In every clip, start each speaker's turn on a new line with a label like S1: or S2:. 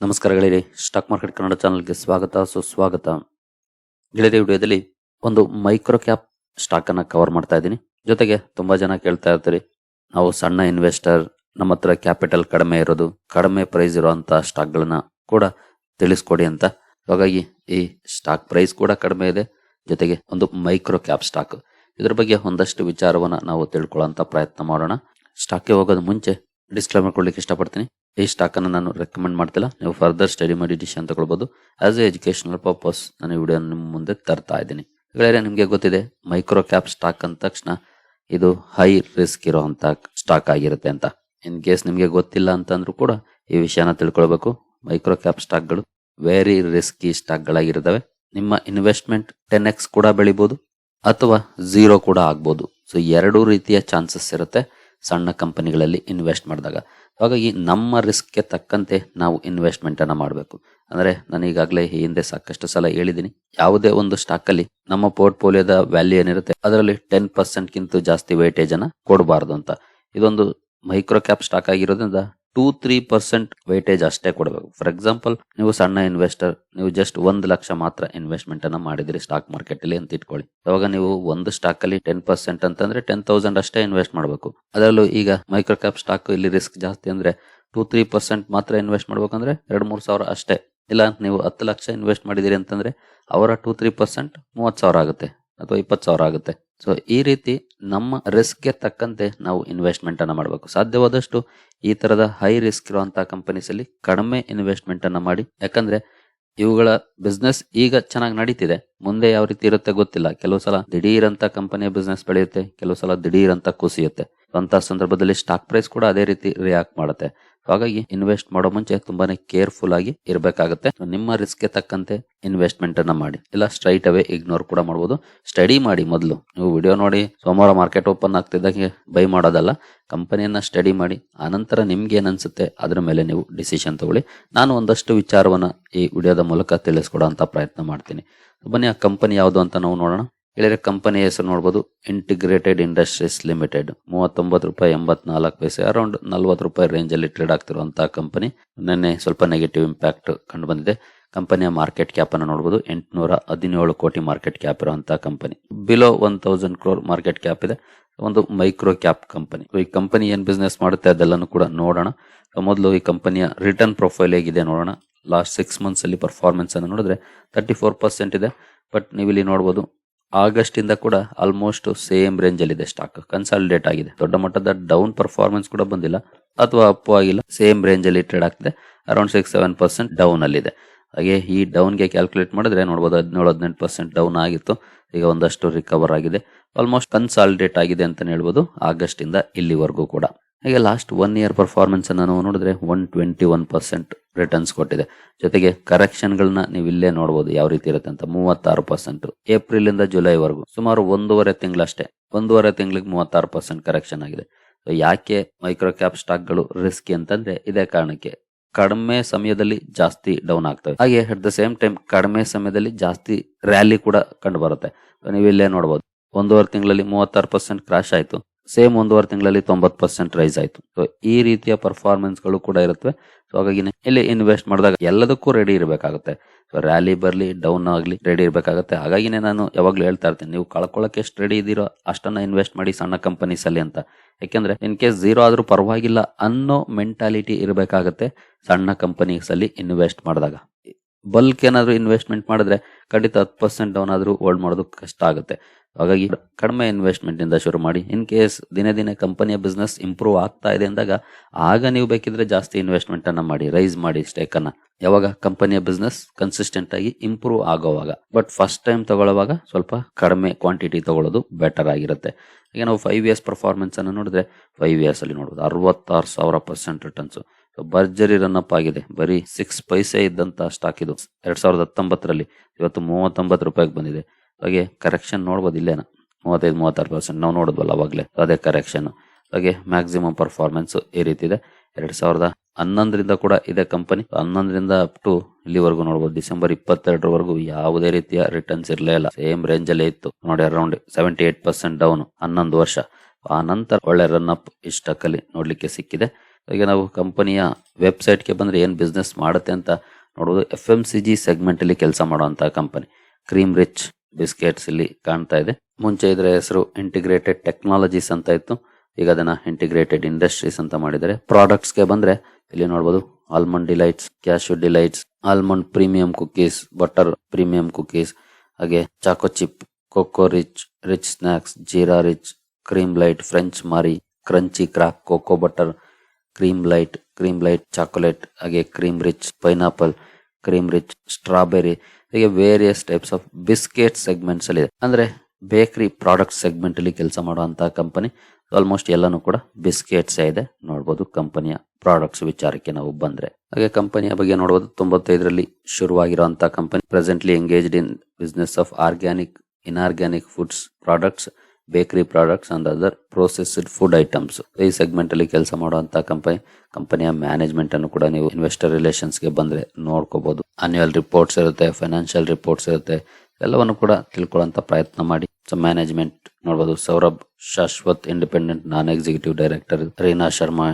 S1: ನಮಸ್ಕಾರ ಗೆಳೆಯರಿ. Stock market Kannada ಚಾನಲ್ಗೆ ಸ್ವಾಗತ, ಸುಸ್ವಾಗತ. ಗೆಳೆಯರಿ ವಿಡಿಯೋದಲ್ಲಿ ಒಂದು ಮೈಕ್ರೋ ಕ್ಯಾಪ್ ಸ್ಟಾಕ್ ಅನ್ನ ಕವರ್ ಮಾಡ್ತಾ ಇದ್ದೀನಿ. ಜೊತೆಗೆ ತುಂಬಾ ಜನ ಕೇಳ್ತಾ ಇರ್ತೀರಿ, ನಾವು ಸಣ್ಣ ಇನ್ವೆಸ್ಟರ್, ನಮ್ಮ ಹತ್ರ ಕ್ಯಾಪಿಟಲ್ ಕಡಿಮೆ ಇರೋದು, ಕಡಿಮೆ ಪ್ರೈಸ್ ಇರುವಂತಹ ಸ್ಟಾಕ್ ಗಳನ್ನ ಕೂಡ ತಿಳಿಸ್ಕೊಡಿ ಅಂತ. ಹಾಗಾಗಿ ಈ ಸ್ಟಾಕ್ ಪ್ರೈಸ್ ಕೂಡ ಕಡಿಮೆ ಇದೆ. ಜೊತೆಗೆ ಒಂದು ಮೈಕ್ರೋ ಕ್ಯಾಪ್ ಸ್ಟಾಕ್. ಇದ್ರ ಬಗ್ಗೆ ಒಂದಷ್ಟು ವಿಚಾರವನ್ನ ನಾವು ತಿಳ್ಕೊಳ್ಳೋ ಪ್ರಯತ್ನ ಮಾಡೋಣ. ಸ್ಟಾಕ್ಗೆ ಹೋಗೋದು ಮುಂಚೆ ಡಿಸ್ಕ್ಲೈಮರ್ ಕೊಡ್ಲಿಕ್ಕೆ ಇಷ್ಟಪಡ್ತೀನಿ. ಈ ಸ್ಟಾಕನ್ನು ನಾನು ರೆಕಮೆಂಡ್ ಮಾಡ್ತಿಲ್ಲ. ನೀವು ಫರ್ದರ್ ಸ್ಟಡಿ ಮಾಡಿ ಡಿಸಿಷನ್ ತಗೊಳ್ಬೋದು. ಆಸ್ ಎ ಎಜುಕೇಶನಲ್ ಪರ್ಪಸ್ ನಾನು ಈ ವಿಡಿಯೋ ನಿಮ್ಮ ಮುಂದೆ ತರ್ತಾ ಇದ್ದೀನಿ. ಗೆಳೆಯರೆ, ನಿಮಗೆ ಗೊತ್ತಿದೆ ಮೈಕ್ರೋ ಕ್ಯಾಪ್ ಸ್ಟಾಕ್ ಅಂದ ತಕ್ಷಣ ಇದು ಹೈ ರಿಸ್ಕ್ ಇರುವಂತ ಸ್ಟಾಕ್ ಆಗಿರುತ್ತೆ ಅಂತ. ಇನ್ ಕೇಸ್ ನಿಮಗೆ ಗೊತ್ತಿಲ್ಲ ಅಂತಂದ್ರೂ ಕೂಡ ಈ ವಿಷಯನ ತಿಳ್ಕೊಳ್ಬೇಕು. ಮೈಕ್ರೋ ಕ್ಯಾಪ್ ಸ್ಟಾಕ್ಗಳು ವೆರಿ ರಿಸ್ಕಿ ಸ್ಟಾಕ್ಗಳಾಗಿರ್ತವೆ ನಿಮ್ಮ ಇನ್ವೆಸ್ಟ್ಮೆಂಟ್ ಟೆನ್ ಎಕ್ಸ್ ಕೂಡ ಬೆಳಿಬೋದು, ಅಥವಾ ಝೀರೋ ಕೂಡ ಆಗ್ಬೋದು. ಸೊ ಎರಡೂ ರೀತಿಯ ಚಾನ್ಸಸ್ ಇರುತ್ತೆ. ಸಣ್ಣ ಕಂಪನಿಗಳಲ್ಲಿ ಇನ್ವೆಸ್ಟ್ ಮಾಡಿದಾಗ. ಹಾಗಾಗಿ ನಮ್ಮ ರಿಸ್ಕ್ಗೆ ತಕ್ಕಂತೆ ನಾವು ಇನ್ವೆಸ್ಟ್ಮೆಂಟನ್ನು ಮಾಡಬೇಕು. ಅಂದ್ರೆ ನಾನು ಈಗಾಗಲೇ ಹಿಂದೆ ಸಾಕಷ್ಟು ಸಲ ಹೇಳಿದ್ದೀನಿ, ಯಾವುದೇ ಒಂದು ಸ್ಟಾಕ್ ಅಲ್ಲಿ ನಮ್ಮ ಪೋರ್ಟ್ಫೋಲಿಯೋದ ವ್ಯಾಲ್ಯೂ ಏನಿರುತ್ತೆ, ಅದರಲ್ಲಿ ಟೆನ್ ಪರ್ಸೆಂಟ್ಗಿಂತ ಜಾಸ್ತಿ ವೇಟೇಜನ್ನು ಕೊಡಬಾರ್ದು ಅಂತ. ಇದೊಂದು ಮೈಕ್ರೋ ಕ್ಯಾಪ್ ಸ್ಟಾಕ್ ಆಗಿರೋದ್ರಿಂದ ಟೂ ತ್ರೀ ಪರ್ಸೆಂಟ್ ವೈಟೇಜ್ ಅಷ್ಟೇ ಕೊಡಬೇಕು. ಫಾರ್ ಎಕ್ಸಾಂಪಲ್ ನೀವು ಸಣ್ಣ ಇನ್ವೆಸ್ಟರ್ ನೀವು ಜಸ್ಟ್ ಒಂದು ಲಕ್ಷ ಮಾತ್ರ ಇನ್ವೆಸ್ಟ್ಮೆಂಟ್ ಅನ್ನ ಮಾಡಿದ್ರಿ ಸ್ಟಾಕ್ ಮಾರ್ಕೆಟ್ ಅಲ್ಲಿ ಅಂತ ಇಟ್ಕೊಳ್ಳಿ. ಅವಾಗ ನೀವು ಒಂದು ಸ್ಟಾಕ್ ಅಲ್ಲಿ ಟೆನ್ ಪರ್ಸೆಂಟ್ ಅಂತಂದ್ರೆ ಟೆನ್ ತೌಸಂಡ್ ಅಷ್ಟೇ ಇನ್ವೆಸ್ಟ್ ಮಾಡಬೇಕು. ಅದರಲ್ಲೂ ಈಗ ಮೈಕ್ರೋ ಕ್ಯಾಪ್ ಸ್ಟಾಕ್ ಇಲ್ಲಿ ರಿಸ್ಕ್ ಜಾಸ್ತಿ ಅಂದ್ರೆ ಟೂ ತ್ರೀ ಪರ್ಸೆಂಟ್ ಮಾತ್ರ ಇನ್ವೆಸ್ಟ್ ಮಾಡ್ಬೇಕಂದ್ರೆ ಎರಡು, ಮೂರು ಸಾವಿರ ಅಷ್ಟೇ. ಇಲ್ಲ, ನೀವು ಹತ್ತು ಲಕ್ಷ ಇನ್ವೆಸ್ಟ್ ಮಾಡಿದಿರಿ ಅಂತಂದ್ರೆ ಅವರ ಟೂ ತ್ರೀ ಪರ್ಸೆಂಟ್ ಮೂವತ್ತು ಸಾವಿರ ಆಗುತ್ತೆ. ಅಥವಾ ಇಪ್ಪತ್ತು ಸಾವಿರ ಆಗುತ್ತೆ. ಸೊ ಈ ರೀತಿ ನಮ್ಮ ರಿಸ್ಕ್ಗೆ ತಕ್ಕಂತೆ ನಾವು ಇನ್ವೆಸ್ಟ್ಮೆಂಟ್ ಅನ್ನ ಮಾಡಬೇಕು. ಸಾಧ್ಯವಾದಷ್ಟು ಈ ತರದ ಹೈ ರಿಸ್ಕ್ ಇರುವಂತಹ ಕಂಪನೀಸ್ ಕಡಿಮೆ ಇನ್ವೆಸ್ಟ್ಮೆಂಟ್ ಅನ್ನ ಮಾಡಿ. ಯಾಕಂದ್ರೆ ಇವುಗಳ ಬಿಸ್ನೆಸ್ ಈಗ ಚೆನ್ನಾಗಿ ನಡೀತಿದೆ. ಮುಂದೆ ಯಾವ ರೀತಿ ಇರುತ್ತೆ ಗೊತ್ತಿಲ್ಲ. ಕೆಲವು ಸಲ ದಿಢೀರ್ ಅಂತ ಕಂಪನಿಯ ಬಿಸ್ನೆಸ್ ಬೆಳೆಯುತ್ತೆ, ಕೆಲವು ಸಲ ದಿಢೀರಂತ ಕುಸಿಯುತ್ತೆ. ಅಂತ ಸಂದರ್ಭದಲ್ಲಿ ಸ್ಟಾಕ್ ಪ್ರೈಸ್ ಕೂಡ ಅದೇ ರೀತಿ ರಿಯಾಕ್ಟ್ ಮಾಡುತ್ತೆ. ಹಾಗಾಗಿ ಇನ್ವೆಸ್ಟ್ ಮಾಡೋ ಮುಂಚೆ ತುಂಬಾನೇ ಕೇರ್ಫುಲ್ ಆಗಿ ಇರಬೇಕಾಗುತ್ತೆ. ನಿಮ್ಮ ರಿಸ್ಕ್ಗೆ ತಕ್ಕಂತೆ ಇನ್ವೆಸ್ಟ್ಮೆಂಟ್ ಅನ್ನ ಮಾಡಿ. ಇಲ್ಲ ಸ್ಟ್ರೈಟ್ ಅವೇ ಇಗ್ನೋರ್ ಕೂಡ ಮಾಡಬಹುದು ಸ್ಟಡಿ ಮಾಡಿ ಮೊದಲು. ನೀವು ವಿಡಿಯೋ ನೋಡಿ, ಸೋಮವಾರ ಮಾರ್ಕೆಟ್ ಓಪನ್ ಆಗ್ತಿದ್ದಂಗೆ ಬೈ ಮಾಡೋದಲ್ಲ. ಕಂಪನಿಯನ್ನ ಸ್ಟಡಿ ಮಾಡಿ, ಆನಂತರ ನಿಮ್ಗೆ ಏನ್ ಅನ್ಸುತ್ತೆ, ಅದ್ರ ಮೇಲೆ ನೀವು ಡಿಸಿಷನ್ ತಗೊಳ್ಳಿ. ನಾನು ಒಂದಷ್ಟು ವಿಚಾರವನ್ನ ಈ ವಿಡಿಯೋದ ಮೂಲಕ ತಿಳಿಸ್ಕೊಡೋ ಪ್ರಯತ್ನ ಮಾಡ್ತೀನಿ. ಬನ್ನಿ, ಆ ಕಂಪನಿ ಯಾವುದು ಅಂತ ನಾವು ನೋಡೋಣ. ಹೇಳಿದ್ರೆ ಕಂಪನಿ ಹೆಸರು ನೋಡ್ಬೋದು. ಇಂಟಿಗ್ರೇಟೆಡ್ ಇಂಡಸ್ಟ್ರೀಸ್ ಲಿಮಿಟೆಡ್ ಮೂವತ್ತೊಂಬತ್ತು ರೂಪಾಯಿ ಎಂಬತ್ನಾಲ್ಕು ಪೈಸೆ. ಅರೌಂಡ್ ನಲ್ವತ್ತು ರೂಪಾಯಿ ರೇಂಜ್ ಅಲ್ಲಿ ಟ್ರೇಡ್ ಆಗ್ತಿರುವಂತಹ ಕಂಪನಿ ನಿನ್ನೆ ಸ್ವಲ್ಪ ನೆಗೆಟಿವ್ ಇಂಪ್ಯಾಕ್ಟ್ ಕಂಡು ಬಂದಿದೆ. ಕಂಪನಿಯ ಮಾರ್ಕೆಟ್ ಕ್ಯಾಪ್ ಅನ್ನು ನೋಡಬಹುದು ಎಂಟುನೂರ ಹದಿನೇಳು ಕೋಟಿ ಮಾರ್ಕೆಟ್ ಕ್ಯಾಪ್ ಇರುವಂತಹ company below one thousand crore market cap ಇದೆ. ಒಂದು ಮೈಕ್ರೋ ಕ್ಯಾಪ್ ಕಂಪನಿ ಈ ಕಂಪನಿ ಏನ್ ಬಿಸ್ನೆಸ್ ಮಾಡುತ್ತೆ ಅದೆಲ್ಲನೂ ಕೂಡ ನೋಡೋಣ. ಮೊದಲು ಈ ಕಂಪನಿಯ ರಿಟರ್ನ್ ಪ್ರೊಫೈಲ್ ಹೇಗಿದೆ ನೋಡೋಣ. ಲಾಸ್ಟ್ ಸಿಕ್ಸ್ ಮಂತ್ಸ್ ಅಲ್ಲಿ ಪರ್ಫಾರ್ಮೆನ್ಸ್ ಅನ್ನು ನೋಡಿದ್ರೆ ತರ್ಟಿ ಫೋರ್ ಪರ್ಸೆಂಟ್ ಇದೆ. ಬಟ್ ನೀವು ಇಲ್ಲಿ ನೋಡಬಹುದು ಆಗಸ್ಟ್ ಇಂದ ಕೂಡ ಆಲ್ಮೋಸ್ಟ್ ಸೇಮ್ ರೇಂಜ್ ಅಲ್ಲಿ ಇದೆ ಸ್ಟಾಕ್ ಕನ್ಸಾಲಿಡೇಟ್ ಆಗಿದೆ. ದೊಡ್ಡ ಮಟ್ಟದ ಡೌನ್ ಪರ್ಫಾರ್ಮೆನ್ಸ್ ಕೂಡ ಬಂದಿಲ್ಲ. ಅಥವಾ ಅಪ್ ಆಗಿಲ್ಲ. ಸೇಮ್ ರೇಂಜ್ ಅಲ್ಲಿ ಟ್ರೇಡ್ ಆಗ್ತಿದೆ. Around six seven percent down ಅಲ್ಲಿ ಇದೆ. ಹಾಗೆ ಈ ಡೌನ್ಗೆ ಕ್ಯಾಲ್ಕುಲೇಟ್ ಮಾಡಿದ್ರೆ ನೋಡಬಹುದು ಹದಿನೇಳು, ಹದಿನೆಂಟು ಪರ್ಸೆಂಟ್ ಡೌನ್ ಆಗಿತ್ತು. ಈಗ ಒಂದಷ್ಟು ರಿಕವರ್ ಆಗಿದೆ. ಆಲ್ಮೋಸ್ಟ್ ಕನ್ಸಾಲಿಡೇಟ್ ಆಗಿದೆ ಅಂತ ಹೇಳ್ಬೋದು ಆಗಸ್ಟ್ ಇಂದ ಇಲ್ಲಿವರೆಗೂ ಕೂಡ. ಹಾಗೆ ಲಾಸ್ಟ್ ಒನ್ ಇಯರ್ ಪರ್ಫಾರ್ಮೆನ್ಸ್ ಅನ್ನು ನಾವು ನೋಡಿದ್ರೆ one twenty one percent returns ಕೊಟ್ಟಿದೆ. ಜೊತೆಗೆ ಕರೆಕ್ಷನ್ ಗಳನ್ನ ನೀವು ಇಲ್ಲೇ ನೋಡಬಹುದು ಯಾವ ರೀತಿ ಇರುತ್ತೆ ಅಂತ. ಮೂವತ್ತಾರು ಪರ್ಸೆಂಟ್ ಏಪ್ರಿಲ್ ಇಂದ ಜುಲೈವರೆಗೂ ಸುಮಾರು ಒಂದೂವರೆ ತಿಂಗಳಷ್ಟೇ. ಒಂದೂವರೆ ತಿಂಗಳಿಗೆ ಮೂವತ್ತಾರು ಪರ್ಸೆಂಟ್ ಕರೆಕ್ಷನ್ ಆಗಿದೆ. ಯಾಕೆ ಮೈಕ್ರೋ ಕ್ಯಾಪ್ ಸ್ಟಾಕ್ಗಳು ರಿಸ್ಕಿ ಅಂತಂದ್ರೆ ಇದೇ ಕಾರಣಕ್ಕೆ ಕಡಿಮೆ ಸಮಯದಲ್ಲಿ ಜಾಸ್ತಿ ಡೌನ್ ಆಗ್ತವೆ. ಹಾಗೆ ಅಟ್ ದ ಸೇಮ್ ಟೈಮ್ ಕಡಿಮೆ ಸಮಯದಲ್ಲಿ ಜಾಸ್ತಿ ರ್ಯಾಲಿ ಕೂಡ ಕಂಡು ಬರುತ್ತೆ. ನೀವು ಇಲ್ಲೇ ನೋಡಬಹುದು ಒಂದೂವರೆ ತಿಂಗಳಲ್ಲಿ ಮೂವತ್ತಾರು ಪರ್ಸೆಂಟ್ ಕ್ರಾಶ್ ಆಯ್ತು. ಸೇಮ್ ಒಂದೂವರೆ ತಿಂಗಳಲ್ಲಿ ತೊಂಬತ್ತು ಪರ್ಸೆಂಟ್ ರೈಸ್ ಆಯಿತು. ಸೊ ಈ ರೀತಿಯ ಪರ್ಫಾರ್ಮೆನ್ಸ್ಗಳು ಕೂಡ ಇರುತ್ತವೆ. ಸೊ ಹಾಗಾಗಿ ಇಲ್ಲಿ ಇನ್ವೆಸ್ಟ್ ಮಾಡಿದಾಗ ಎಲ್ಲದಕ್ಕೂ ರೆಡಿ ಇರಬೇಕಾಗುತ್ತೆ. ಸೊ ರ್ಯಾಲಿ ಬರಲಿ ಡೌನ್ ಆಗಲಿ ರೆಡಿ ಇರಬೇಕಾಗುತ್ತೆ. ಹಾಗಾಗಿನೇ ನಾನು ಯಾವಾಗ್ಲೂ ಹೇಳ್ತಾ ಇರ್ತೀನಿ, ನೀವು ಕಳ್ಕೊಳ್ಳೋಕೆ ಎಷ್ಟು ರೆಡಿ ಇದ್ದೀರೋ ಅಷ್ಟನ್ನ ಇನ್ವೆಸ್ಟ್ ಮಾಡಿ ಸಣ್ಣ ಕಂಪನೀಸ್ ಅಲ್ಲಿ ಅಂತ. ಯಾಕೆಂದ್ರೆ ಇನ್ ಕೇಸ್ ಝೀರೋ ಆದರೂ ಪರವಾಗಿಲ್ಲ ಅನ್ನೋ ಮೆಂಟಾಲಿಟಿ ಇರಬೇಕಾಗುತ್ತೆ ಸಣ್ಣ ಕಂಪನೀಸ್ ಅಲ್ಲಿ ಇನ್ವೆಸ್ಟ್ ಮಾಡಿದಾಗ. ಬಲ್ಕ್ ಏನಾದರೂ ಇನ್ವೆಸ್ಟ್ಮೆಂಟ್ ಮಾಡಿದ್ರೆ ಖಂಡಿತ ಹತ್ತು ಪರ್ಸೆಂಟ್ ಡೌನ್ ಆದರೂ ಹೋಲ್ಡ್ ಮಾಡೋದು ಕಷ್ಟ ಆಗುತ್ತೆ. ಹಾಗಾಗಿ ಕಡಿಮೆ ಇನ್ವೆಸ್ಟ್ಮೆಂಟ್ ಇಂದ ಶುರು ಮಾಡಿ. ಇನ್ ಕೇಸ್ ದಿನೇ ದಿನೇ ಕಂಪನಿಯ ಬಿಸ್ನೆಸ್ ಇಂಪ್ರೂವ್ ಆಗ್ತಾ ಇದೆ ಅಂದಾಗ ಆಗ ನೀವು ಬೇಕಿದ್ರೆ ಜಾಸ್ತಿ ಇನ್ವೆಸ್ಟ್ಮೆಂಟ್ ಅನ್ನ ಮಾಡಿ ರೈಸ್ ಮಾಡಿ ಸ್ಟೇಕ್ ಅನ್ನ. ಯಾವಾಗ ಕಂಪನಿಯ ಬಿಸ್ನೆಸ್ ಕನ್ಸಿಸ್ಟೆಂಟ್ ಆಗಿ ಇಂಪ್ರೂವ್ ಆಗೋವಾಗ. ಬಟ್ ಫಸ್ಟ್ ಟೈಮ್ ತಗೊಳ್ಳುವಾಗ ಸ್ವಲ್ಪ ಕಡಿಮೆ ಕ್ವಾಂಟಿಟಿ ತಗೊಳ್ಳೋದು ಬೆಟರ್ ಆಗಿರುತ್ತೆ. ಈಗ ನಾವು ಫೈವ್ ಇಯರ್ಸ್ ಪರ್ಫಾರ್ಮೆನ್ಸ್ ಅನ್ನು ನೋಡಿದ್ರೆ ಫೈವ್ ಇಯರ್ಸ್ ಅಲ್ಲಿ ನೋಡೋದು ಅರವತ್ತಾರು ಸಾವಿರ ಪರ್ಸೆಂಟ್ ರಿಟರ್ನ್ಸ್ ಭರ್ಜರಿ ರನ್ ಅಪ್ ಆಗಿದೆ. ಬರೀ ಸಿಕ್ಸ್ ಪೈಸೆ ಇದ್ದಂತ ಸ್ಟಾಕ್ ಇದು. ಎರಡ್ ಸಾವಿರದ ಹತ್ತೊಂಬತ್ತರಲ್ಲಿ ಇವತ್ತು ಮೂವತ್ತೊಂಬತ್ತು ರೂಪಾಯಿಗೆ ಬಂದಿದೆ. ಹಾಗೆ ಕರೆಕ್ಷನ್ ನೋಡ್ಬೋದು ಇಲ್ಲೇನ? ಮೂವತ್ತೈದು, ಮೂವತ್ತಾರು ಪರ್ಸೆಂಟ್ ನಾವು ನೋಡಿದ್ವಲ್ಲ ಅವಾಗಲೇ. ಅದೇ ಕರೆಕ್ಷನ್ ಹಾಗೆ ಮ್ಯಾಕ್ಸಿಮಮ್ ಪರ್ಫಾರ್ಮೆನ್ಸ್ ಈ ರೀತಿ ಇದೆ. ಎರಡ್ ಸಾವಿರದ ಹನ್ನೊಂದರಿಂದ ಕೂಡ ಇದೆ ಕಂಪನಿ ಹನ್ನೊಂದರಿಂದ ಅಪ್ ಟು ಇಲ್ಲಿವರೆಗೂ ನೋಡಬಹುದು ಡಿಸೆಂಬರ್ ಇಪ್ಪತ್ತೆರಡರವರೆಗೂ ಯಾವುದೇ ರೀತಿಯ ರಿಟರ್ನ್ಸ್ ಇರಲೇ ಇಲ್ಲ. ಸೇಮ್ ರೇಂಜ್ ಅಲ್ಲೇ ಇತ್ತು. ನೋಡಿ around seventy eight percent down ಹನ್ನೊಂದು ವರ್ಷ. ಆ ನಂತರ ಒಳ್ಳೆ ರನ್ ಅಪ್ ಇಷ್ಟಕ್ಕಲ್ಲಿ ನೋಡ್ಲಿಕ್ಕೆ ಸಿಕ್ಕಿದೆ. ಈಗ ನಾವು ಕಂಪನಿಯ ವೆಬ್ಸೈಟ್ಗೆ ಬಂದ್ರೆ ಏನು ಬಿಸ್ನೆಸ್ ಮಾಡುತ್ತೆ ಅಂತ ನೋಡೋದು F M C G segment ಅಲ್ಲಿ ಕೆಲಸ ಮಾಡುವಂಥ ಕಂಪನಿ ಕ್ರೀಮ್ ರಿಚ್ ಬಿಸ್ಕೆಟ್ಸ್ ಇಲ್ಲಿ ಕಾಣ್ತಾ ಇದೆ. ಮುಂಚೆ ಇದರ ಹೆಸರು ಇಂಟಿಗ್ರೇಟೆಡ್ ಟೆಕ್ನಾಲಜೀಸ್ ಅಂತ ಇತ್ತು. ಈಗ ಅದನ್ನ ಇಂಟಿಗ್ರೇಟೆಡ್ ಇಂಡಸ್ಟ್ರೀಸ್ ಅಂತ ಮಾಡಿದ್ದಾರೆ. ಪ್ರಾಡಕ್ಟ್ಸ್ಗೆ ಬಂದ್ರೆ ಇಲ್ಲಿ ನೋಡಬಹುದು almond delights cashew delights almond premium cookies butter premium cookies ಹಾಗೆ choco chip coco rich rich snacks jeera rich cream light French Marie crunchy crack coco butter cream light cream light chocolate ಹಾಗೆ cream rich pineapple cream rich strawberry ಹೀಗೆ various types of biscuit segments ಅಲ್ಲಿ ಅಂದ್ರೆ bakery product segment ಅಲ್ಲಿ ಕೆಲಸ ಮಾಡುವಂತಹ company almost ಎಲ್ಲಾನು ಕೂಡ biscuits ಇದೆ. ನೋಡಬಹುದು ಕಂಪನಿಯ ಪ್ರಾಡಕ್ಟ್ಸ್ ವಿಚಾರಕ್ಕೆ ನಾವು ಬಂದ್ರೆ. ಹಾಗೆ ಕಂಪನಿಯ ಬಗ್ಗೆ ನೋಡಬಹುದು ತೊಂಬತ್ತೈದರಲ್ಲಿ ಶುರುವಾಗಿರುವಂತಹ company presently engaged in business of organic inorganic foods products bakery products and other processed food items. ಈ ಸೆಗ್ಮೆಂಟ್ ಅಲ್ಲಿ ಕೆಲಸ ಮಾಡುವಂತಹ ಕಂಪನಿ, ಕಂಪನಿಯ ಮ್ಯಾನೇಜ್ಮೆಂಟ್ ಅನ್ನು ಕೂಡ ನೀವು ಇನ್ವೆಸ್ಟರ್ ರಿಲೇಷನ್ಸ್ಗೆ ಬಂದ್ರೆ ನೋಡ್ಕೋಬಹುದು ಅನ್ಯುವಲ್ ರಿಪೋರ್ಟ್ಸ್ ಇರುತ್ತೆ ಫೈನಾನ್ಷಿಯಲ್ ರಿಪೋರ್ಟ್ಸ್ ಇರುತ್ತೆ, ಎಲ್ಲವನ್ನು ಕೂಡ ತಿಳ್ಕೊಳ್ಳುವಂತ ಪ್ರಯತ್ನ ಮಾಡಿ. ಸೊ ಮ್ಯಾನೇಜ್ಮೆಂಟ್ ನೋಡಬಹುದು Saurabh Shashwat independent non executive director Reena Sharma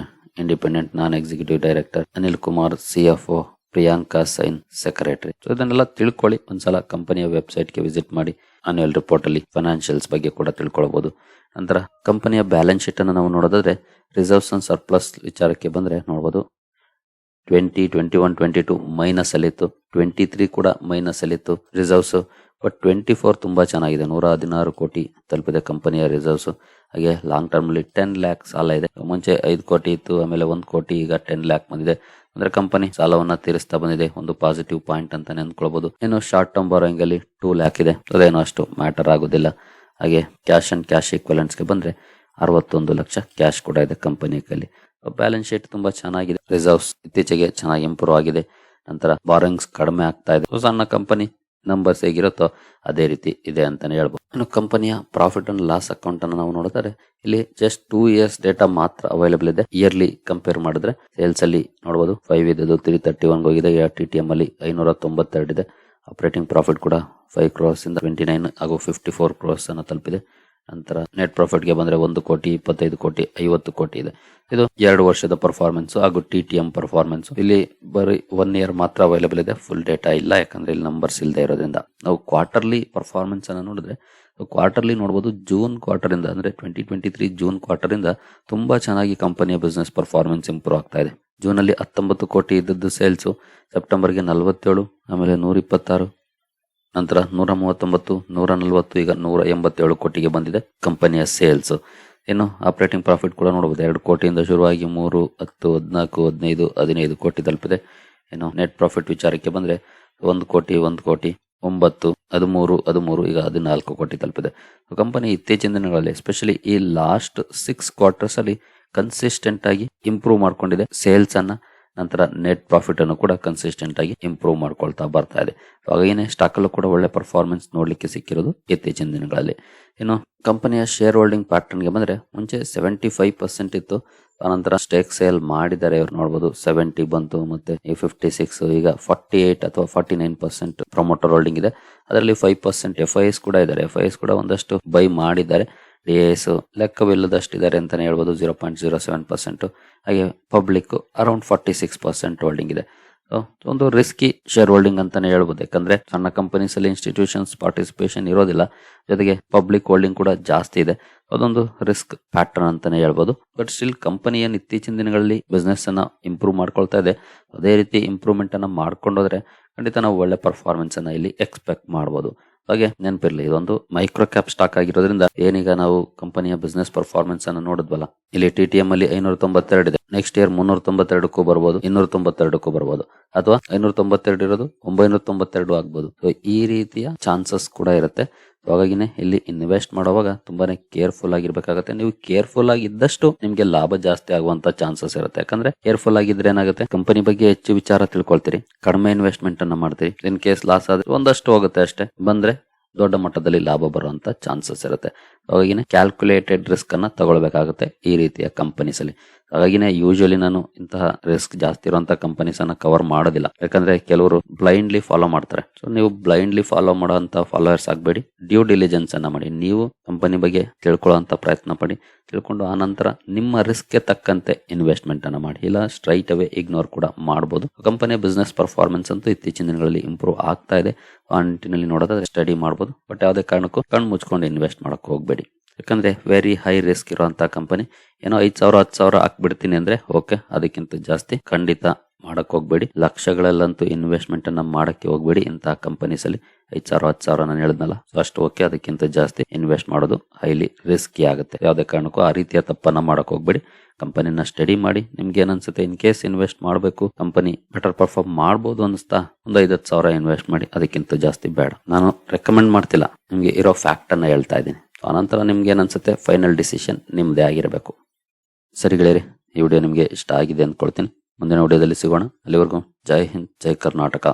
S1: independent non executive director Anil Kumar CFO Priyanka Sain secretary so ಇದನ್ನೆಲ್ಲ ತಿಳ್ಕೊಳ್ಳಿ. ಒಂದ್ಸಲ ಕಂಪನಿಯ ವೆಬ್ಸೈಟ್ಗೆ ವಿಸಿಟ್ ಮಾಡಿ. ಅನ್ಯುವಲ್ ರಿಪೋರ್ಟ್ ಅಲ್ಲಿ ಫೈನಾನ್ಷಿಯಲ್ಸ್ ಬಗ್ಗೆ ಕೂಡ ತಿಳ್ಕೊಳ್ಬಹುದು ನಂತರ ಕಂಪನಿಯ ಬ್ಯಾಲೆನ್ಸ್ ಶೀಟ್ ಅನ್ನು ನಾವು ನೋಡೋದಾದ್ರೆ ರಿಸರ್ವ್ಸ್ ಅಂಡ್ ಸರ್ಪ್ಲಸ್ ವಿಚಾರಕ್ಕೆ ಬಂದ್ರೆ ನೋಡಬಹುದು twenty twenty one twenty two minus ಅಲ್ಲಿತ್ತು. Twenty three ಕೂಡ ಮೈನಸ್ ಅಲ್ಲಿತ್ತು. ರಿಸರ್ವ್ಸ್ ಬಟ್ ಟ್ವೆಂಟಿ ಫೋರ್ ತುಂಬಾ ಚೆನ್ನಾಗಿದೆ. ನೂರ ಹದಿನಾರು ಕೋಟಿ ತಲುಪಿದೆ ಕಂಪನಿಯ ರಿಸರ್ವ್ಸ್ ಹಾಗೆ ಲಾಂಗ್ ಟರ್ಮ್ ಅಲ್ಲಿ ಟೆನ್ ಲ್ಯಾಕ್ ಸಾಲ ಇದೆ. ಮುಂಚೆ ಐದು ಕೋಟಿ ಇತ್ತು, ಆಮೇಲೆ ಒಂದು ಕೋಟಿ, ಈಗ ಟೆನ್ ಲ್ಯಾಕ್ ಬಂದಿದೆ. ಅಂದ್ರೆ ಕಂಪನಿ ಸಾಲವನ್ನ ತೀರಿಸ್ತಾ ಬಂದಿದೆ. ಒಂದು ಪಾಸಿಟಿವ್ ಪಾಯಿಂಟ್ ಅಂತಾನೆ ಅಂದ್ಕೊಳ್ಬಹುದು ಇನ್ನು ಶಾರ್ಟ್ ಟರ್ಮ್ ಬಾರೋಯಿಂಗ್ ಅಲ್ಲಿ ಟೂ ಲ್ಯಾಕ್ ಇದೆ. ಅದೇನು ಅಷ್ಟು ಮ್ಯಾಟರ್ ಆಗೋದಿಲ್ಲ. ಹಾಗೆ ಕ್ಯಾಶ್ ಅಂಡ್ ಕ್ಯಾಶ್ಗೆ ಬಂದ್ರೆ ಅರವತ್ತೊಂದು ಲಕ್ಷ ಕ್ಯಾಶ್ ಕೂಡ ಇದೆ ಕಂಪನಿ ಕೈಲಿ ಬ್ಯಾಲೆನ್ಸ್ ಶೀಟ್ ತುಂಬಾ ಚೆನ್ನಾಗಿದೆ. ರಿಸರ್ವ್ಸ್ ಇತ್ತೀಚೆಗೆ ಚೆನ್ನಾಗಿ ಇಂಪ್ರೂವ್ ಆಗಿದೆ. ನಂತರ ಬಾರಿಂಗ್ಸ್ ಕಡಿಮೆ ಆಗ್ತಾ ಇದೆ. ಸಣ್ಣ ಕಂಪನಿ ನಂಬರ್ಸ್ ಹೇಗಿರುತ್ತೋ ಅದೇ ರೀತಿ ಇದೆ ಅಂತಾನೆ ಹೇಳ್ಬೋದು. ಇನ್ನು ಕಂಪನಿಯ ಪ್ರಾಫಿಟ್ ಅಂಡ್ ಲಾಸ್ ಅಕೌಂಟ್ ಅನ್ನು ನಾವು ನೋಡಿದ್ರೆ ಇಲ್ಲಿ ಜಸ್ಟ್ ಟೂ ಇಯರ್ಸ್ ಡೇಟಾ ಮಾತ್ರ ಅವೈಲೇಬಲ್ ಇದೆ. ಇಯರ್ಲಿ ಕಂಪೇರ್ ಮಾಡಿದ್ರೆ ಸೇಲ್ಸ್ ಅಲ್ಲಿ ನೋಡಬಹುದು ಫೈವ್ ಇದೆ ತ್ರೀ ತರ್ಟಿ ಒನ್ ಹೋಗಿದೆ. ಟಿ ಟಿ ಎಂ ಅಲ್ಲಿ ಐನೂರ ತೊಂಬತ್ತೆರಡು ಇದೆ. ಆಪರೇಟಿಂಗ್ ಪ್ರಾಫಿಟ್ ಕೂಡ ಫೈವ್ ಕ್ರೋರ್ಸ್ ಇಂದ ಟ್ವೆಂಟಿ ನೈನ್ ಹಾಗೂ ಫಿಫ್ಟಿ ಫೋರ್ ಕ್ರೋರ್ಸ್ ಅನ್ನು ತಲುಪಿದೆ. ನಂತರ ನೆಟ್ ಪ್ರಾಫಿಟ್ಗೆ ಬಂದ್ರೆ ಒಂದು ಕೋಟಿ, ಇಪ್ಪತ್ತೈದು ಕೋಟಿ, ಐವತ್ತು ಕೋಟಿ ಇದೆ. ಇದು ಎರಡು ವರ್ಷದ ಪರ್ಫಾರ್ಮೆನ್ಸ್ ಹಾಗೂ ಟಿ ಟಿ ಎಂ ಪರ್ಫಾರ್ಮೆನ್ಸ್ ಇಲ್ಲಿ ಬರೀ ಒನ್ ಇಯರ್ ಮಾತ್ರ ಅವೈಲೇಬಲ್ ಇದೆ. ಫುಲ್ ಡೇಟಾ ಇಲ್ಲ, ಯಾಕಂದ್ರೆ ಇಲ್ಲಿ ನಂಬರ್ಸ್ ಇಲ್ಲದೆ ಇರೋದ್ರಿಂದ. ನಾವು ಕ್ವಾರ್ಟರ್ಲಿ ಪರ್ಫಾರ್ಮೆನ್ಸ್ ಅನ್ನು ನೋಡಿದ್ರೆ ಕ್ವಾರ್ಟರ್ಲಿ ನೋಡಬಹುದು ಜೂನ್ ಕ್ವಾರ್ಟರ್ ಇಂದ, ಅಂದ್ರೆ twenty twenty three June quarter ಇಂದ ತುಂಬಾ ಚೆನ್ನಾಗಿ ಕಂಪನಿಯ ಬಿಸ್ನೆಸ್ ಪರ್ಫಾರ್ಮೆನ್ಸ್ ಇಂಪ್ರೂವ್ ಆಗ್ತಾ ಇದೆ. ಜೂನ್ ಅಲ್ಲಿ ಹತ್ತೊಂಬತ್ತು ಕೋಟಿ ಇದ್ದದ್ದು ಸೇಲ್ಸ್ ಸೆಪ್ಟೆಂಬರ್ಗೆ ನಲವತ್ತೇಳು, ಆಮೇಲೆ ನೂರ ಇಪ್ಪತ್ತಾರು ನಂತರ ನೂರ ಮೂವತ್ತೊಂಬತ್ತು, ನೂರ ನಲವತ್ತು, ಈಗ ನೂರ ಎಂಬತ್ತೇಳು ಕೋಟಿಗೆ ಬಂದಿದೆ ಕಂಪನಿಯ ಸೇಲ್ಸ್. ಇನ್ನು ಆಪರೇಟಿಂಗ್ ಪ್ರಾಫಿಟ್ ಕೂಡ ನೋಡಬಹುದು ಎರಡು ಕೋಟಿಯಿಂದ ಶುರುವಾಗಿ ಮೂರು, ಹತ್ತು, ಹದಿನಾಲ್ಕು, ಹದಿನೈದು ಹದಿನೈದು ಕೋಟಿ ತಲುಪಿದೆ. ಇನ್ನು ನೆಟ್ ಪ್ರಾಫಿಟ್ ವಿಚಾರಕ್ಕೆ ಬಂದ್ರೆ ಒಂದು ಕೋಟಿ ಒಂದು ಕೋಟಿ, ಒಂಬತ್ತು, ಹದಿಮೂರು ಹದಿಮೂರು, ಈಗ ಹದಿನಾಲ್ಕು ಕೋಟಿ ತಲುಪಿದೆ. ಕಂಪನಿ ಇತ್ತೀಚಿನ ದಿನಗಳಲ್ಲಿ ಎಸ್ಪೆಷಲಿ ಈ ಲಾಸ್ಟ್ ಸಿಕ್ಸ್ ಕ್ವಾರ್ಟರ್ಸ್ ಅಲ್ಲಿ ಕನ್ಸಿಸ್ಟೆಂಟ್ ಆಗಿ ಇಂಪ್ರೂವ್ ಮಾಡ್ಕೊಂಡಿದೆ. ಸೇಲ್ಸ್ ಅನ್ನ ನಂತರ ನೆಟ್ ಪ್ರಾಫಿಟ್ ಅನ್ನು ಕೂಡ ಕನ್ಸಿಸ್ಟೆಂಟ್ ಆಗಿ ಇಂಪ್ರೂವ್ ಮಾಡ್ಕೊಳ್ತಾ ಬರ್ತಾ ಇದೆ. ಹಾಗೇನೆ ಸ್ಟಾಕ್ ಅಲ್ಲೂ ಕೂಡ ಒಳ್ಳೆ ಪರ್ಫಾರ್ಮೆನ್ಸ್ ನೋಡ್ಲಿಕ್ಕೆ ಸಿಕ್ಕಿರೋದು ಇತ್ತೀಚಿನ ದಿನಗಳಲ್ಲಿ. ಇನ್ನು ಕಂಪನಿಯ ಶೇರ್ ಹೋಲ್ಡಿಂಗ್ ಪ್ಯಾಟರ್ನ್ಗೆ ಬಂದ್ರೆ ಮುಂಚೆ ಸೆವೆಂಟಿ ಫೈವ್ ಪರ್ಸೆಂಟ್ ಇತ್ತು. ಆನಂತರ ಸ್ಟೇಕ್ ಸೇಲ್ ಮಾಡಿದ್ದಾರೆ ಇವ್ರು ನೋಡಬಹುದು ಸೆವೆಂಟಿ ಬಂತು, ಮತ್ತೆ ಫಿಫ್ಟಿ ಸಿಕ್ಸ್ ಈಗ ಫಾರ್ಟಿ ಏಟ್ ಅಥವಾ forty nine percent promoter holding ಇದೆ. ಅದರಲ್ಲಿ five percent F I S ಕೂಡ ಇದ್ದಾರೆ. ಎಫ್ ಐ ಎಸ್ ಕೂಡ ಒಂದಷ್ಟು ಬೈ ಮಾಡಿದ್ದಾರೆ. ಡಿ ಎಸ್ ಲೆಕ್ಕವಿಲ್ಲದಷ್ಟು ಇದ್ದಾರೆ ಅಂತಲೇ ಹೇಳ್ಬೋದು. Zero point zero seven percent ಹಾಗೆ public around forty six percent holding ಇದೆ ಒಂದು ರಿಸ್ಕಿ ಶೇರ್ ಹೋಲ್ಡಿಂಗ್ ಅಂತಾನೆ ಹೇಳ್ಬೋದು. ಯಾಕಂದ್ರೆ ಸಣ್ಣ ಕಂಪನೀಸಲ್ಲಿ ಇನ್ಸ್ಟಿಟ್ಯೂಷನ್ಸ್ ಪಾರ್ಟಿಸಿಪೇಷನ್ ಇರೋದಿಲ್ಲ. ಜೊತೆಗೆ ಪಬ್ಲಿಕ್ ಹೋಲ್ಡಿಂಗ್ ಕೂಡ ಜಾಸ್ತಿ ಇದೆ. ಅದೊಂದು ರಿಸ್ಕ್ ಪ್ಯಾಟರ್ನ್ ಅಂತಾನೆ ಹೇಳ್ಬೋದು. ಬಟ್ ಸ್ಟಿಲ್ ಕಂಪನಿ ಏನ್ ಇತ್ತೀಚಿನ ದಿನಗಳಲ್ಲಿ ಬಿಸ್ನೆಸ್ ಅನ್ನ ಇಂಪ್ರೂವ್ ಮಾಡ್ಕೊಳ್ತಾ ಇದೆ. ಅದೇ ರೀತಿ ಇಂಪ್ರೂವ್ಮೆಂಟ್ ಅನ್ನ ಮಾಡ್ಕೊಂಡೋದ್ರೆ ಖಂಡಿತ ನಾವು ಒಳ್ಳೆ ಪರ್ಫಾರ್ಮೆನ್ಸ್ ಅನ್ನ ಇಲ್ಲಿ ಎಕ್ಸ್ಪೆಕ್ಟ್ ಮಾಡಬಹುದು ಹಾಗೆ ನೆನಪಿರ್ಲಿ, ಇದೊಂದು ಮೈಕ್ರೋ ಕ್ಯಾಪ್ ಸ್ಟಾಕ್ ಆಗಿರೋದ್ರಿಂದ ಏನೀಗ ನಾವು ಕಂಪನಿಯ ಬಿಸ್ನೆಸ್ ಪರ್ಫಾರ್ಮೆನ್ಸ್ ಅನ್ನು ನೋಡಿದ್ವಲ್ಲ, ಇಲ್ಲಿ ಟಿ ಟಿ ಎಂ ಅಲ್ಲಿ ಐನೂರ ತೊಂಬತ್ತೆರಡು ಇದೆ. ನೆಕ್ಸ್ಟ್ ಇಯರ್ ಮುನ್ನೂರ ತೊಂಬತ್ತೆರಡಕ್ಕೂ ಬರ್ಬೋದು ಇನ್ನೂರ ತೊಂಬತ್ತೆರಡಕ್ಕೂ ಬರ್ಬೋದು, ಅಥವಾ ಐನೂರ ತೊಂಬತ್ತೆರಡು ಇರೋದು ಒಂಬೈನೂರ ತೊಂಬತ್ತೆರಡು ಆಗ್ಬೋದು ಈ ರೀತಿಯ ಚಾನ್ಸಸ್ ಕೂಡ ಇರುತ್ತೆ. ಹಾಗಾಗಿನೇ ಇಲ್ಲಿ ಇನ್ವೆಸ್ಟ್ ಮಾಡುವಾಗ ತುಂಬಾನೇ ಕೇರ್ಫುಲ್ ಆಗಿರ್ಬೇಕಾಗತ್ತೆ. ನೀವು ಕೇರ್ಫುಲ್ ಆಗಿದ್ದಷ್ಟು ನಿಮ್ಗೆ ಲಾಭ ಜಾಸ್ತಿ ಆಗುವಂತ ಚಾನ್ಸಸ್ ಇರುತ್ತೆ. ಯಾಕಂದ್ರೆ ಕೇರ್ಫುಲ್ ಆಗಿದ್ರೆ ಏನಾಗುತ್ತೆ? ಕಂಪನಿ ಬಗ್ಗೆ ಹೆಚ್ಚು ವಿಚಾರ ತಿಳ್ಕೊಳ್ತೀರಿ. ಕಡಿಮೆ ಇನ್ವೆಸ್ಟ್ಮೆಂಟ್ ಅನ್ನ ಮಾಡ್ತೀರಿ. ಇನ್ ಕೇಸ್ ಲಾಸ್ ಆದ್ರೆ ಒಂದಷ್ಟು ಹೋಗುತ್ತೆ ಅಷ್ಟೇ. ಬಂದ್ರೆ ದೊಡ್ಡ ಮಟ್ಟದಲ್ಲಿ ಲಾಭ ಬರುವಂತ ಚಾನ್ಸಸ್ ಇರುತ್ತೆ. ಅವಾಗಿನ ಕ್ಯಾಲ್ಕುಲೇಟೆಡ್ ರಿಸ್ಕ್ ಅನ್ನ ತಗೊಳ್ಬೇಕಾಗುತ್ತೆ ಈ ರೀತಿಯ ಕಂಪನೀಸ್ ಅಲ್ಲಿ. ಹಾಗಾಗಿನೇ ಯೂಶಲಿ ನಾನು ಇಂತಹ ರಿಸ್ಕ್ ಜಾಸ್ತಿ ಇರುವಂತಹ ಕಂಪನೀಸ್ ಅನ್ನ ಕವರ್ ಮಾಡೋದಿಲ್ಲ. ಯಾಕಂದ್ರೆ ಕೆಲವರು ಬ್ಲೈಂಡ್ಲಿ ಫಾಲೋ ಮಾಡ್ತಾರೆ. ಸೊ ನೀವು ಬ್ಲೈಂಡ್ಲಿ ಫಾಲೋ ಮಾಡುವಂತ ಫಾಲೋವರ್ಸ್ ಆಗಬೇಡಿ. ಡ್ಯೂ ಡಿಲಿಜೆನ್ಸ್ ಅನ್ನ ಮಾಡಿ. ನೀವು ಕಂಪನಿ ಬಗ್ಗೆ ತಿಳ್ಕೊಳ್ಳುವಂತ ಪ್ರಯತ್ನ ಪಡಿ. ತಿಳ್ಕೊಂಡು ಆನಂತರ ನಂತರ ನಿಮ್ಮ ರಿಸ್ಕ್ಗೆ ತಕ್ಕಂತೆ ಇನ್ವೆಸ್ಟ್ಮೆಂಟ್ ಅನ್ನ ಮಾಡಿ. ಇಲ್ಲ ಸ್ಟ್ರೈಟ್ ಅವೇ ಇಗ್ನೋರ್ ಕೂಡ ಮಾಡಬಹುದು ಕಂಪನಿಯ ಬಿಸ್ನೆಸ್ ಪರ್ಫಾರ್ಮೆನ್ಸ್ ಅಂತೂ ಇತ್ತೀಚಿನ ದಿನಗಳಲ್ಲಿ ಇಂಪ್ರೂವ್ ಆಗ್ತಾ ಇದೆ. ಆ ನಿಟ್ಟಿನಲ್ಲಿ ನೋಡೋದಾದ್ರೆ ಸ್ಟಡಿ ಮಾಡಬಹುದು ಬಟ್ ಯಾವುದೇ ಕಾರಣಕ್ಕೂ ಕಣ್ಣು ಮುಚ್ಕೊಂಡು ಇನ್ವೆಸ್ಟ್ ಮಾಡಕ್ಕೆ ಹೋಗಬೇಡಿ. ಯಾಕಂದ್ರೆ ವೆರಿ ಹೈ ರಿಸ್ಕ್ ಇರುವಂಥ ಕಂಪನಿ ಏನೋ ಐದು ಸಾವಿರ, ಹತ್ತು ಸಾವಿರ ಹಾಕ್ಬಿಡ್ತೀನಿ ಅಂದ್ರೆ ಓಕೆ ಅದಕ್ಕಿಂತ ಜಾಸ್ತಿ ಖಂಡಿತ ಮಾಡಕ್ ಹೋಗ್ಬೇಡಿ. ಲಕ್ಷಗಳಲ್ಲಂತೂ ಇನ್ವೆಸ್ಟ್ಮೆಂಟ್ ಅನ್ನ ಮಾಡಕ್ಕೆ ಹೋಗ್ಬೇಡಿ ಇಂತಹ ಕಂಪನೀಸಲ್ಲಿ ಐದು ಸಾವಿರ, ಹತ್ತು ಸಾವಿರ ನಾನು ಹೇಳಿದ್ನಲ್ಲ. ಸೊ ಅಷ್ಟು ಓಕೆ ಅದಕ್ಕಿಂತ ಜಾಸ್ತಿ ಇನ್ವೆಸ್ಟ್ ಮಾಡೋದು ಹೈಲಿ ರಿಸ್ಕಿ ಆಗುತ್ತೆ. ಯಾವುದೇ ಕಾರಣಕ್ಕೂ ಆ ರೀತಿಯ ತಪ್ಪನ್ನ ಮಾಡಕ್ ಹೋಗ್ಬೇಡಿ. ಕಂಪನಿನ ಸ್ಟಡಿ ಮಾಡಿ. ನಿಮ್ಗೆ ಏನನ್ಸುತ್ತೆ? ಇನ್ ಕೇಸ್ ಇನ್ವೆಸ್ಟ್ ಮಾಡಬೇಕು ಕಂಪನಿ ಬೆಟರ್ ಪರ್ಫಾರ್ಮ್ ಮಾಡ್ಬೋದು ಅನಿಸ್ತಾ ಒಂದು ಐದತ್ತು ಸಾವಿರ ಇನ್ವೆಸ್ಟ್ ಮಾಡಿ, ಅದಕ್ಕಿಂತ ಜಾಸ್ತಿ ಬೇಡ. ನಾನು ರೆಕಮೆಂಡ್ ಮಾಡ್ತಿಲ್ಲ. ನಿಮಗೆ ಇರೋ ಫ್ಯಾಕ್ಟ್ ಅನ್ನ ಹೇಳ್ತಾ ಇದ್ದೀನಿ. ಆನಂತರ ನಿಮ್ಗೆ ಏನನ್ಸುತ್ತೆ? ಫೈನಲ್ ಡಿಸಿಷನ್ ನಿಮ್ಮದೇ ಆಗಿರಬೇಕು. ಸರಿ ಗೆಳೆಯರಿ, ಈ ವಿಡಿಯೋ ನಿಮಗೆ ಇಷ್ಟ ಆಗಿದೆ ಅಂದ್ಕೊಳ್ತೀನಿ. ಮುಂದಿನ ವಿಡಿಯೋದಲ್ಲಿ ಸಿಗೋಣ. ಅಲ್ಲಿವರೆಗೂ ಜೈ ಹಿಂದ್, ಜೈ ಕರ್ನಾಟಕ.